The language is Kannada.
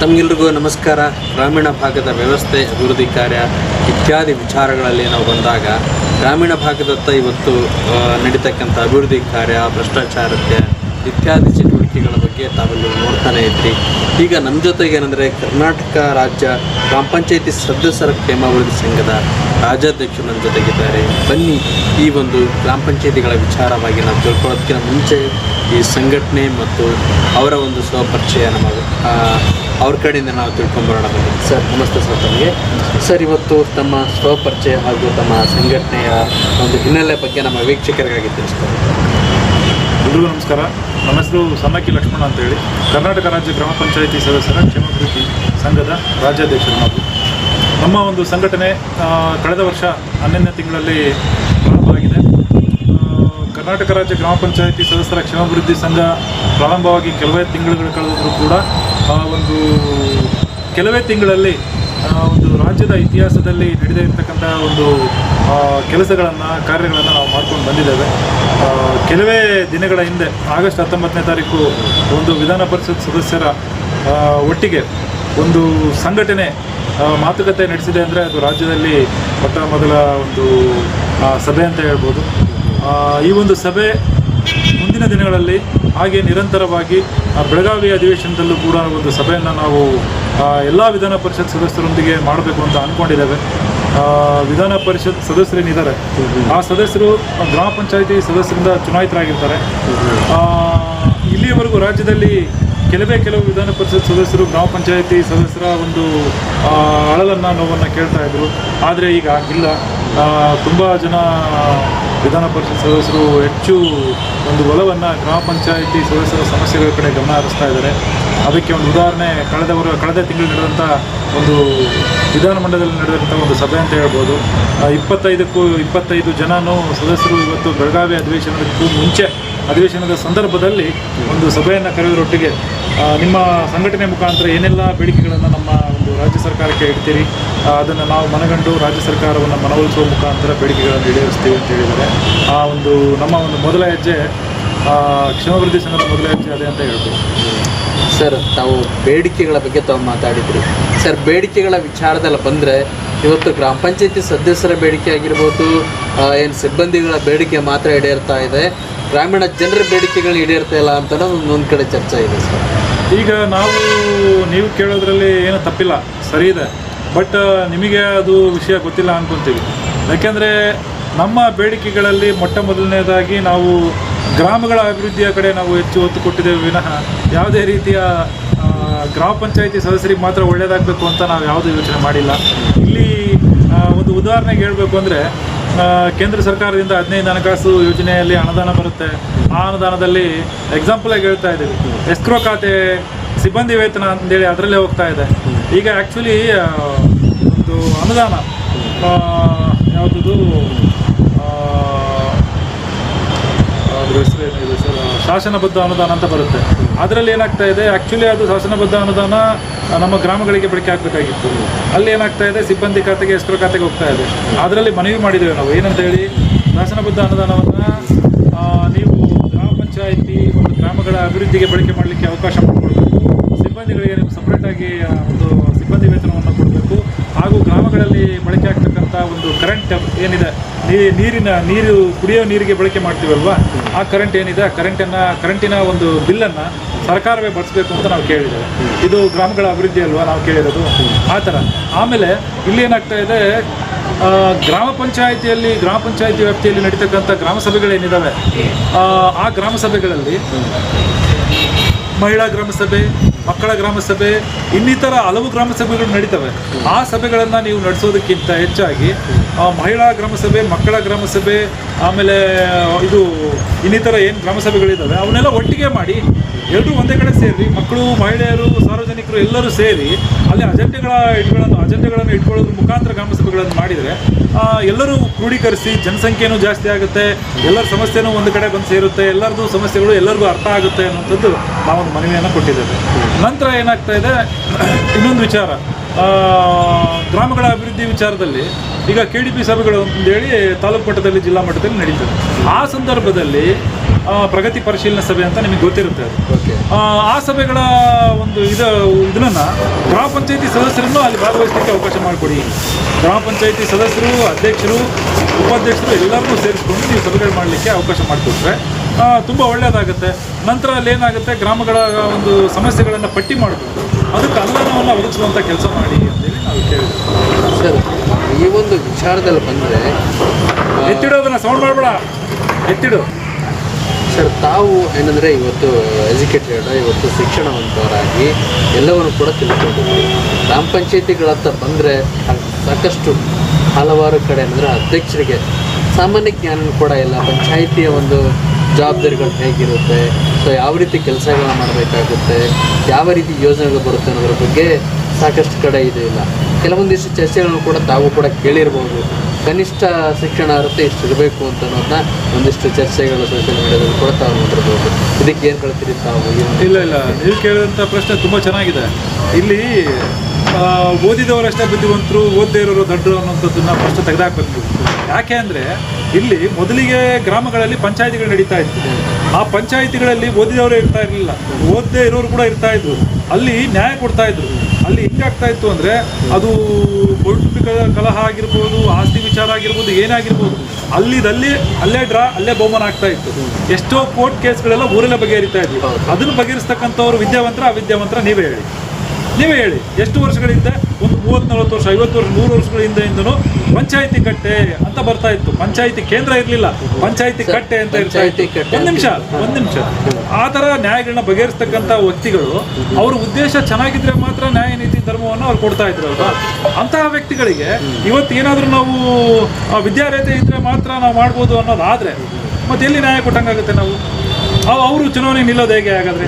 ತಮಗೆಲ್ರಿಗೂ ನಮಸ್ಕಾರ. ಗ್ರಾಮೀಣ ಭಾಗದ ವ್ಯವಸ್ಥೆ, ಅಭಿವೃದ್ಧಿ ಕಾರ್ಯ ಇತ್ಯಾದಿ ವಿಚಾರಗಳಲ್ಲಿ ನಾವು ಬಂದಾಗ ಗ್ರಾಮೀಣ ಭಾಗದತ್ತ ಇವತ್ತು ನಡೀತಕ್ಕಂಥ ಅಭಿವೃದ್ಧಿ ಕಾರ್ಯ, ಭ್ರಷ್ಟಾಚಾರಕ್ಕೆ ಇತ್ಯಾದಿ ಚಟುವಟಿಕೆಗಳ ಬಗ್ಗೆ ತಾವೆಲ್ಲರೂ ನೋಡ್ತಾನೆ ಇದ್ರಿ. ಈಗ ನಮ್ಮ ಜೊತೆಗೆ ಏನಂದರೆ ಕರ್ನಾಟಕ ರಾಜ್ಯ ಗ್ರಾಮ ಪಂಚಾಯತಿ ಸದಸ್ಯರ ಕ್ಷೇಮಾಭಿವೃದ್ಧಿ ಸಂಘದ ರಾಜ್ಯಾಧ್ಯಕ್ಷರು ನಮ್ಮ ಜೊತೆಗಿದ್ದಾರೆ. ಬನ್ನಿ ಈ ಒಂದು ಗ್ರಾಮ ಪಂಚಾಯತಿಗಳ ವಿಚಾರವಾಗಿ ನಾವು ತಿಳ್ಕೊಳ್ಳೋದಕ್ಕಿಂತ ಮುಂಚೆ ಈ ಸಂಘಟನೆ ಮತ್ತು ಅವರ ಒಂದು ಸ್ವಪರಿಚಯ ನಮ್ಮ ಅವ್ರ ಕಡೆಯಿಂದ ನಾವು ತಿಳ್ಕೊಂಬರೋಣ ಬನ್ನಿ. ಸರ್, ನಮಸ್ತೆ ಸರ್ ತಮಗೆ. ಸರ್, ಇವತ್ತು ತಮ್ಮ ಸ್ವಪರಿಚಯ ಹಾಗೂ ತಮ್ಮ ಸಂಘಟನೆಯ ಒಂದು ಹಿನ್ನೆಲೆ ಬಗ್ಗೆ ನಮ್ಮ ವೀಕ್ಷಕರಿಗಾಗಿ ತಿಳಿಸ್ತಾರೆ ಎಲ್ರಿಗೂ ನಮಸ್ಕಾರ. ನಮ್ಮ ಹೆಸರು ಸನ್ನಕ್ಕಿ ಲಕ್ಷ್ಮಣ ಅಂತೇಳಿ. ಕರ್ನಾಟಕ ರಾಜ್ಯ ಗ್ರಾಮ ಪಂಚಾಯಿತಿ ಸದಸ್ಯರ ಕ್ಷೇಮಾಭಿವೃದ್ಧಿ ಸಂಘದ ರಾಜ್ಯಾಧ್ಯಕ್ಷರು ನಾವು. ನಮ್ಮ ಒಂದು ಸಂಘಟನೆ ಕಳೆದ ವರ್ಷ ಹನ್ನೊಂದನೇ ತಿಂಗಳಲ್ಲಿ ಪ್ರಾರಂಭವಾಗಿದೆ. ಕರ್ನಾಟಕ ರಾಜ್ಯ ಗ್ರಾಮ ಪಂಚಾಯಿತಿ ಸದಸ್ಯರ ಕ್ಷೇಮಾಭಿವೃದ್ಧಿ ಸಂಘ ಪ್ರಾರಂಭವಾಗಿ ಕೆಲವೇ ತಿಂಗಳುಗಳು ಕಳೆದರೂ ಕೂಡ ಒಂದು ಕೆಲವೇ ತಿಂಗಳಲ್ಲಿ ಒಂದು ರಾಜ್ಯದ ಇತಿಹಾಸದಲ್ಲಿ ನಡೆದೇ ಇರತಕ್ಕಂಥ ಒಂದು ಕೆಲಸಗಳನ್ನು, ಕಾರ್ಯಗಳನ್ನು ನಾವು ಮಾಡ್ಕೊಂಡು ಬಂದಿದ್ದೇವೆ. ಕೆಲವೇ ದಿನಗಳ ಹಿಂದೆ, ಆಗಸ್ಟ್ ಹತ್ತೊಂಬತ್ತನೇ ತಾರೀಕು, ಒಂದು ವಿಧಾನ ಪರಿಷತ್ ಸದಸ್ಯರ ಒಟ್ಟಿಗೆ ಒಂದು ಸಂಘಟನೆ ಮಾತುಕತೆ ನಡೆಸಿದೆ ಅಂದರೆ ಅದು ರಾಜ್ಯದಲ್ಲಿ ಮೊಟ್ಟ ಮೊದಲ ಒಂದು ಸಭೆ ಅಂತ ಹೇಳ್ಬೋದು. ಈ ಒಂದು ಸಭೆ ಮುಂದಿನ ದಿನಗಳಲ್ಲಿ ಹಾಗೆ ನಿರಂತರವಾಗಿ ಬೆಳಗಾವಿ ಅಧಿವೇಶನದಲ್ಲೂ ಕೂಡ ಒಂದು ಸಭೆಯನ್ನು ನಾವು ಎಲ್ಲ ವಿಧಾನ ಪರಿಷತ್ ಸದಸ್ಯರೊಂದಿಗೆ ಮಾಡಬೇಕು ಅಂತ ಅಂದ್ಕೊಂಡಿದ್ದೇವೆ ವಿಧಾನ ಪರಿಷತ್ ಸದಸ್ಯರೇನಿದ್ದಾರೆ ಆ ಸದಸ್ಯರು ಗ್ರಾಮ ಪಂಚಾಯಿತಿ ಸದಸ್ಯರಿಂದ ಚುನಾಯಿತರಾಗಿರ್ತಾರೆ. ಇಲ್ಲಿಯವರೆಗೂ ರಾಜ್ಯದಲ್ಲಿ ಕೆಲವೇ ಕೆಲವು ವಿಧಾನ ಪರಿಷತ್ ಸದಸ್ಯರು ಗ್ರಾಮ ಪಂಚಾಯಿತಿ ಸದಸ್ಯರ ಒಂದು ಅಳಲನ್ನ, ನೋವನ್ನು ಕೇಳ್ತಾ ಇದ್ರು. ಆದರೆ ಈಗ ಆಗಿಲ್ಲ ತುಂಬ ಜನ ವಿಧಾನ ಪರಿಷತ್ ಸದಸ್ಯರು ಹೆಚ್ಚು ಒಂದು ಒಲವನ್ನು ಗ್ರಾಮ ಪಂಚಾಯಿತಿ ಸದಸ್ಯರ ಸಮಸ್ಯೆಗಳ ಕಡೆ ಗಮನ ಹರಿಸ್ತಾ ಇದ್ದಾರೆ. ಅದಕ್ಕೆ ಒಂದು ಉದಾಹರಣೆ ಕಳೆದ ವರ್ಗ ಕಳೆದ ತಿಂಗಳು ನಡೆದಂಥ ಒಂದು ವಿಧಾನಮಂಡಲದಲ್ಲಿ ನಡೆದಂಥ ಒಂದು ಸಭೆ ಅಂತ ಹೇಳ್ಬೋದು. ಇಪ್ಪತ್ತೈದಕ್ಕೂ ಇಪ್ಪತ್ತೈದು ಜನನೂ ಸದಸ್ಯರು ಇವತ್ತು ಬೆಳಗಾವಿ ಅಧಿವೇಶನಕ್ಕೂ ಮುಂಚೆ ಅಧಿವೇಶನದ ಸಂದರ್ಭದಲ್ಲಿ ಒಂದು ಸಭೆಯನ್ನು ಕರೆಯುವುದರೊಟ್ಟಿಗೆ ನಿಮ್ಮ ಸಂಘಟನೆ ಮುಖಾಂತರ ಏನೆಲ್ಲ ಬೇಡಿಕೆಗಳನ್ನು ನಮ್ಮ ಒಂದು ರಾಜ್ಯ ಸರ್ಕಾರಕ್ಕೆ ಇಡ್ತೀರಿ ಅದನ್ನು ನಾವು ಮನಗಂಡು ರಾಜ್ಯ ಸರ್ಕಾರವನ್ನು ಮನವೊಲಿಸುವ ಮುಖಾಂತರ ಬೇಡಿಕೆಗಳನ್ನು ಈಡೇರಿಸ್ತೀವಿ ಅಂತ ಹೇಳಿದರೆ ಆ, ಒಂದು ನಮ್ಮ ಒಂದು ಮೊದಲ ಹೆಜ್ಜೆ ಕ್ಷೇಮಾಭಿವೃದ್ಧಿ ಸಂಘದ ಮೊದಲ ಹೆಜ್ಜೆ ಅದೇ ಅಂತ ಹೇಳ್ಬೋದು. ಸರ್, ತಾವು ಬೇಡಿಕೆಗಳ ಬಗ್ಗೆ ತಾವು ಮಾತಾಡಿದ್ರಿ. ಸರ್, ಬೇಡಿಕೆಗಳ ವಿಚಾರದಲ್ಲಿ ಬಂದರೆ ಇವತ್ತು ಗ್ರಾಮ ಪಂಚಾಯತಿ ಸದಸ್ಯರ ಬೇಡಿಕೆ ಆಗಿರ್ಬೋದು ಏನು ಸಿಬ್ಬಂದಿಗಳ ಬೇಡಿಕೆ ಮಾತ್ರ ಈಡೇರ್ತಾ ಇದೆ. ಗ್ರಾಮೀಣ ಜನರ ಬೇಡಿಕೆಗಳು ಈಡೇರ್ತಾ ಇಲ್ಲ ಅಂತ ಒಂದು ಕಡೆ ಚರ್ಚೆ ಇದೆ ಸರ್. ಈಗ ನಾವು, ನೀವು ಕೇಳೋದ್ರಲ್ಲಿ ಏನು ತಪ್ಪಿಲ್ಲ. ಸರಿ ಇದೆ. ಬಟ್ ನಿಮಗೆ ಅದು ವಿಷಯ ಗೊತ್ತಿಲ್ಲ ಅನ್ಕೊಂತೀವಿ. ಯಾಕೆಂದರೆ ನಮ್ಮ ಬೇಡಿಕೆಗಳಲ್ಲಿ ಮೊಟ್ಟ ಮೊದಲನೇದಾಗಿ ನಾವು ಗ್ರಾಮಗಳ ಅಭಿವೃದ್ಧಿಯ ಕಡೆ ನಾವು ಹೆಚ್ಚು ಒತ್ತು ಕೊಟ್ಟಿದ್ದೇವೆ ವಿನಃ ಯಾವುದೇ ರೀತಿಯ ಗ್ರಾಮ ಪಂಚಾಯಿತಿ ಸದಸ್ಯರಿಗೆ ಮಾತ್ರ ಒಳ್ಳೆಯದಾಗಬೇಕು ಅಂತ ನಾವು ಯಾವುದೇ ಯೋಚನೆ ಮಾಡಿಲ್ಲ. ಇಲ್ಲಿ ಒಂದು ಉದಾಹರಣೆಗೆ ಹೇಳಬೇಕು ಅಂದರೆ ಕೇಂದ್ರ ಸರ್ಕಾರದಿಂದ ಹದಿನೈದು ಹಣಕಾಸು ಯೋಜನೆಯಲ್ಲಿ ಅನುದಾನ ಬರುತ್ತೆ. ಆ ಅನುದಾನದಲ್ಲಿ ಎಕ್ಸಾಂಪಲಾಗಿ ಹೇಳ್ತಾ ಇದ್ದೀವಿ ಎಸ್ಕ್ರೋ ಖಾತೆ, ಸಿಬ್ಬಂದಿ ವೇತನ ಅಂತೇಳಿ ಅದರಲ್ಲೇ ಹೋಗ್ತಾ ಇದೆ. ಈಗ ಆ್ಯಕ್ಚುಲಿ ಒಂದು ಅನುದಾನ ಯಾವುದು ಹೆಸರು ಶಾಸನಬದ್ಧ ಅನುದಾನ ಅಂತ ಬರುತ್ತೆ. ಅದರಲ್ಲಿ ಏನಾಗ್ತಾ ಇದೆ? ಆ್ಯಕ್ಚುಲಿ ಅದು ಶಾಸನಬದ್ಧ ಅನುದಾನ ನಮ್ಮ ಗ್ರಾಮಗಳಿಗೆ ಬಳಕೆ ಆಗಬೇಕಾಗಿತ್ತು. ಅಲ್ಲಿ ಏನಾಗ್ತಾ ಇದೆ? ಸಿಬ್ಬಂದಿ ಖಾತೆಗೆ ಎಸ್ಕ್ರೋ ಖಾತೆಗೆ ಹೋಗ್ತಾ ಇದೆ. ಅದರಲ್ಲಿ ಮನವಿ ಮಾಡಿದ್ದೇವೆ ನಾವು. ಏನಂತ ಹೇಳಿ, ಶಾಸನಬದ್ಧ ಅನುದಾನವನ್ನು ನೀವು ಗ್ರಾಮ ಪಂಚಾಯಿತಿ ಒಂದು ಗ್ರಾಮಗಳ ಅಭಿವೃದ್ಧಿಗೆ ಬಳಕೆ ಮಾಡಲಿಕ್ಕೆ ಅವಕಾಶ ಮಾಡಿಕೊಡ್ಬೇಕು. ಸಿಬ್ಬಂದಿಗಳಿಗೆ ನೀವು ಸಪ್ರೇಟಾಗಿ ಒಂದು ಸಿಬ್ಬಂದಿ ವೇತನವನ್ನು ಕೊಡಬೇಕು. ಹಾಗೂ ಗ್ರಾಮಗಳಲ್ಲಿ ಬಳಕೆ ಆಗ್ತಕ್ಕಂಥ ಒಂದು ಕರೆಂಟ್ ಏನಿದೆ ನೀರಿನ, ನೀರು, ಕುಡಿಯೋ ನೀರಿಗೆ ಬಳಕೆ ಮಾಡ್ತೀವಲ್ವಾ? ಆ ಕರೆಂಟ್ ಏನಿದೆ? ಆ ಕರೆಂಟನ್ನು ಕರೆಂಟಿನ ಒಂದು ಬಿಲ್ಲನ್ನು ಸರ್ಕಾರವೇ ಬಳಸಬೇಕು ಅಂತ ನಾವು ಕೇಳಿದ್ದೇವೆ. ಇದು ಗ್ರಾಮಗಳ ಅಭಿವೃದ್ಧಿ ಅಲ್ವಾ ನಾವು ಕೇಳಿರೋದು? ಆ ಥರ. ಆಮೇಲೆ ಇಲ್ಲಿ ಏನಾಗ್ತಾ ಇದೆ ಗ್ರಾಮ ಪಂಚಾಯಿತಿಯಲ್ಲಿ, ಗ್ರಾಮ ಪಂಚಾಯಿತಿ ವ್ಯಾಪ್ತಿಯಲ್ಲಿ ನಡೀತಕ್ಕಂಥ ಗ್ರಾಮ ಸಭೆಗಳೇನಿದ್ದಾವೆ ಆ ಗ್ರಾಮ ಸಭೆಗಳಲ್ಲಿ ಮಹಿಳಾ ಗ್ರಾಮ ಸಭೆ, ಮಕ್ಕಳ ಗ್ರಾಮ ಸಭೆ, ಇನ್ನಿತರ ಹಲವು ಗ್ರಾಮ ಸಭೆಗಳು ನಡೀತವೆ. ಆ ಸಭೆಗಳನ್ನು ನೀವು ನಡೆಸೋದಕ್ಕಿಂತ ಹೆಚ್ಚಾಗಿ ಮಹಿಳಾ ಗ್ರಾಮ ಸಭೆ, ಮಕ್ಕಳ ಗ್ರಾಮ ಸಭೆ, ಆಮೇಲೆ, ಇದು ಇನ್ನಿತರ ಏನು ಗ್ರಾಮ ಸಭೆಗಳಿದ್ದಾವೆ ಅವನ್ನೆಲ್ಲ ಒಟ್ಟಿಗೆ ಮಾಡಿ ಎಲ್ಲರೂ ಒಂದೇ ಕಡೆ ಸೇರಿ, ಮಕ್ಕಳು, ಮಹಿಳೆಯರು, ಸಾರ್ವಜನಿಕರು ಎಲ್ಲರೂ ಸೇರಿ ಅಲ್ಲಿ ಅಜೆಂಡೆಗಳ ಇಟ್ಕೊಳ್ಳೋದು, ಅಜೆಂಡೆಗಳನ್ನು ಇಟ್ಕೊಳ್ಳೋದ್ರ ಮುಖಾಂತರ ಗ್ರಾಮ ಸಭೆಗಳನ್ನು ಮಾಡಿದರೆ ಎಲ್ಲರೂ ಕ್ರೋಢೀಕರಿಸಿ ಜನಸಂಖ್ಯೆನೂ ಜಾಸ್ತಿ ಆಗುತ್ತೆ, ಎಲ್ಲರ ಸಮಸ್ಯೆನೂ ಒಂದು ಕಡೆ ಬಂದು ಸೇರುತ್ತೆ, ಎಲ್ಲರದ್ದು ಸಮಸ್ಯೆಗಳು ಎಲ್ಲರಿಗೂ ಅರ್ಥ ಆಗುತ್ತೆ ಅನ್ನೋಂಥದ್ದು ನಾವೊಂದು ಮನವಿಯನ್ನು ಕೊಟ್ಟಿದ್ದೇವೆ. ನಂತರ ಏನಾಗ್ತಾ ಇದೆ? ಇನ್ನೊಂದು ವಿಚಾರ. ಗ್ರಾಮಗಳ ಅಭಿವೃದ್ಧಿ ವಿಚಾರದಲ್ಲಿ ಈಗ ಕೆ ಡಿ ಪಿ ಸಭೆಗಳು ಅಂತೇಳಿ ತಾಲೂಕು ಮಟ್ಟದಲ್ಲಿ ಜಿಲ್ಲಾ ಮಟ್ಟದಲ್ಲಿ ನಡೀತದೆ. ಆ ಸಂದರ್ಭದಲ್ಲಿ ಪ್ರಗತಿ ಪರಿಶೀಲನಾ ಸಭೆ ಅಂತ ನಿಮಗೆ ಗೊತ್ತಿರುತ್ತೆ ಅದು. ಆ, ಆ ಸಭೆಗಳ ಒಂದು ಇದು ಇದನ್ನು ಗ್ರಾಮ ಪಂಚಾಯತಿ ಸದಸ್ಯರನ್ನು ಅಲ್ಲಿ ಭಾಗವಹಿಸಲಿಕ್ಕೆ ಅವಕಾಶ ಮಾಡಿಕೊಡಿ. ಗ್ರಾಮ ಪಂಚಾಯತಿ ಸದಸ್ಯರು ಅಧ್ಯಕ್ಷರು ಉಪಾಧ್ಯಕ್ಷರು ಎಲ್ಲರನ್ನೂ ಸೇರಿಸಿಕೊಂಡು ನೀವು ಸಭೆಗಳು ಮಾಡಲಿಕ್ಕೆ ಅವಕಾಶ ಮಾಡಿಕೊಟ್ರೆ ತುಂಬ ಒಳ್ಳೆಯದಾಗುತ್ತೆ ನಂತರ ಅಲ್ಲಿ ಏನಾಗುತ್ತೆ? ಗ್ರಾಮಗಳ ಒಂದು ಸಮಸ್ಯೆಗಳನ್ನು ಪಟ್ಟಿ ಮಾಡಬೇಕು. ಅದಕ್ಕೆ ಅನುದಾನವನ್ನು ಒದಗಿಸುವಂಥ ಕೆಲಸ ಮಾಡಿ ಅಂತೇಳಿ ನಾವು ಕೇಳಿದ್ವಿ. ಸರ್ ಈ ಒಂದು ವಿಚಾರದಲ್ಲಿ ಬಂದರೆ ಎತ್ತಿಡೋದನ್ನ ಸೌಂಡ್ ಮಾಡಬೇಡ. ಎತ್ತಿಡು. ಸರ್ ತಾವು ಏನಂದರೆ ಇವತ್ತು ಎಜುಕೇಟೆಡ್ ಇವತ್ತು ಶಿಕ್ಷಣವಂತವರಾಗಿ ಎಲ್ಲವನ್ನು ಕೂಡ ತಿಳ್ಕೊಂಡಿದ್ದೀವಿ ಗ್ರಾಮ ಪಂಚಾಯತಿಗಳತ್ತ ಬಂದರೆ ಸಾಕಷ್ಟು ಹಲವಾರು ಕಡೆ ಅಂದರೆ ಅಧ್ಯಕ್ಷರಿಗೆ ಸಾಮಾನ್ಯ ಜ್ಞಾನ ಕೂಡ ಇಲ್ಲ. ಪಂಚಾಯಿತಿಯ ಒಂದು ಜವಾಬ್ದಾರಿಗಳು ಹೇಗಿರುತ್ತೆ? ಸೊ ಯಾವ ರೀತಿ ಕೆಲಸಗಳನ್ನ ಮಾಡಬೇಕಾಗುತ್ತೆ? ಯಾವ ರೀತಿ ಯೋಜನೆಗಳು ಬರುತ್ತೆ ಅನ್ನೋದ್ರ ಬಗ್ಗೆ ಸಾಕಷ್ಟು ಕಡೆ ಇದೆ ಇಲ್ಲ. ಕೆಲವೊಂದಿಷ್ಟು ಚರ್ಚೆಗಳನ್ನು ಕೂಡ ತಾವು ಕೂಡ ಕೇಳಿರ್ಬೋದು. ಕನಿಷ್ಠ ಶಿಕ್ಷಣ ಅರ್ಹತೆ ಇಷ್ಟು ಇರಬೇಕು ಅಂತ ಅನ್ನೋದನ್ನ ಒಂದಿಷ್ಟು ಚರ್ಚೆಗಳು ಸೋಷಿಯಲ್ ಮೀಡಿಯಾದಲ್ಲಿ ಕೂಡ ತಾವು ನೋಡಿರ್ಬೋದು. ಇದಕ್ಕೆ ಏನು ಕಳ್ತೀರಿ ತಾವು? ಇಲ್ಲ ಇಲ್ಲ. ನೀವು ಕೇಳಿದಂಥ ಪ್ರಶ್ನೆ ತುಂಬ ಚೆನ್ನಾಗಿದೆ. ಇಲ್ಲಿ ಓದಿದವರಷ್ಟೇ ಬುದ್ಧಿವಂತರು ಓದದೇ ಇರೋರು ದೊಡ್ಡರು ಅನ್ನೋಂಥದ್ದನ್ನ ಫಸ್ಟ್ ತೆಗೆದಾಕ್ಬೇಕು ಯಾಕೆ ಅಂದರೆ ಇಲ್ಲಿ ಮೊದಲಿಗೆ ಗ್ರಾಮಗಳಲ್ಲಿ ಪಂಚಾಯತಿಗಳು ನಡೀತಾ ಇತ್ತು ಆ ಪಂಚಾಯಿತಿಗಳಲ್ಲಿ ಓದಿದವರು ಇರ್ತಾ ಇರಲಿಲ್ಲ. ಓದದೇ ಇರೋರು ಕೂಡ ಇರ್ತಾ ಇದ್ರು. ಅಲ್ಲಿ ನ್ಯಾಯ ಕೊಡ್ತಾ ಇದ್ರು. ಅಲ್ಲಿ ಹೆಂಗಾಗ್ತಾ ಇತ್ತು ಅಂದರೆ ಅದು ಕೌಟುಂಬಿಕ ಕಲಹ ಆಗಿರ್ಬೋದು ಆಸ್ತಿ ವಿಚಾರ ಆಗಿರ್ಬೋದು ಏನಾಗಿರ್ಬೋದು ಅಲ್ಲಿದಲ್ಲಿ ಅಲ್ಲೇ ಡ್ರಾ ಅಲ್ಲೇ ಬಹುಮಾನ ಆಗ್ತಾ ಇತ್ತು. ಎಷ್ಟೋ ಕೋರ್ಟ್ ಕೇಸ್ಗಳೆಲ್ಲ ಊರಲ್ಲೇ ಬಗೆಹರಿತಾ ಇದ್ವಿ. ಅದನ್ನು ಬಗೆಹರಿಸ್ತಕ್ಕಂಥವ್ರು ವಿದ್ಯಾವಂತರ ಅವಿದ್ಯಾವಂತರ ನೀವೇ ಹೇಳಿ. ನೀವೇ ಹೇಳಿ ಎಷ್ಟು ವರ್ಷಗಳಿಂದ? ಒಂದು ಮೂವತ್ತು ನಲವತ್ತು ವರ್ಷ ಐವತ್ತು ವರ್ಷ ನೂರು ವರ್ಷಗಳ ಹಿಂದೆಯಿಂದನೂ ಪಂಚಾಯಿತಿ ಕಟ್ಟೆ ಅಂತ ಬರ್ತಾ ಇತ್ತು. ಪಂಚಾಯಿತಿ ಕೇಂದ್ರ ಇರಲಿಲ್ಲ. ಪಂಚಾಯಿತಿ ಕಟ್ಟೆ ಅಂತ ಇರ್ತಾ ಇತ್ತು. ಒಂದ್ ನಿಮಿಷ ಒಂದ್ ನಿಮಿಷ. ಆ ಥರ ನ್ಯಾಯಗಳನ್ನ ಬಗೆಹರಿಸ್ತಕ್ಕಂಥ ವ್ಯಕ್ತಿಗಳು ಅವ್ರ ಉದ್ದೇಶ ಚೆನ್ನಾಗಿದ್ರೆ ಮಾತ್ರ ನ್ಯಾಯ ನೀತಿ ಧರ್ಮವನ್ನು ಅವ್ರು ಕೊಡ್ತಾ ಇದ್ರು ಅಲ್ವಾ? ಅಂತಹ ವ್ಯಕ್ತಿಗಳಿಗೆ ಇವತ್ತು ಏನಾದರೂ ನಾವು ವಿದ್ಯಾರ್ಹತೆ ಇದ್ರೆ ಮಾತ್ರ ನಾವು ಮಾಡ್ಬೋದು ಅನ್ನೋದಾದ್ರೆ ಮತ್ತೆ ಎಲ್ಲಿ ನ್ಯಾಯ ಕೊಟ್ಟಂಗಾಗುತ್ತೆ ನಾವು? ಅವ್- ಅವರು ಚುನಾವಣೆ ನಿಲ್ಲೋದು ಹೇಗೆ ಹಾಗಾದ್ರೆ?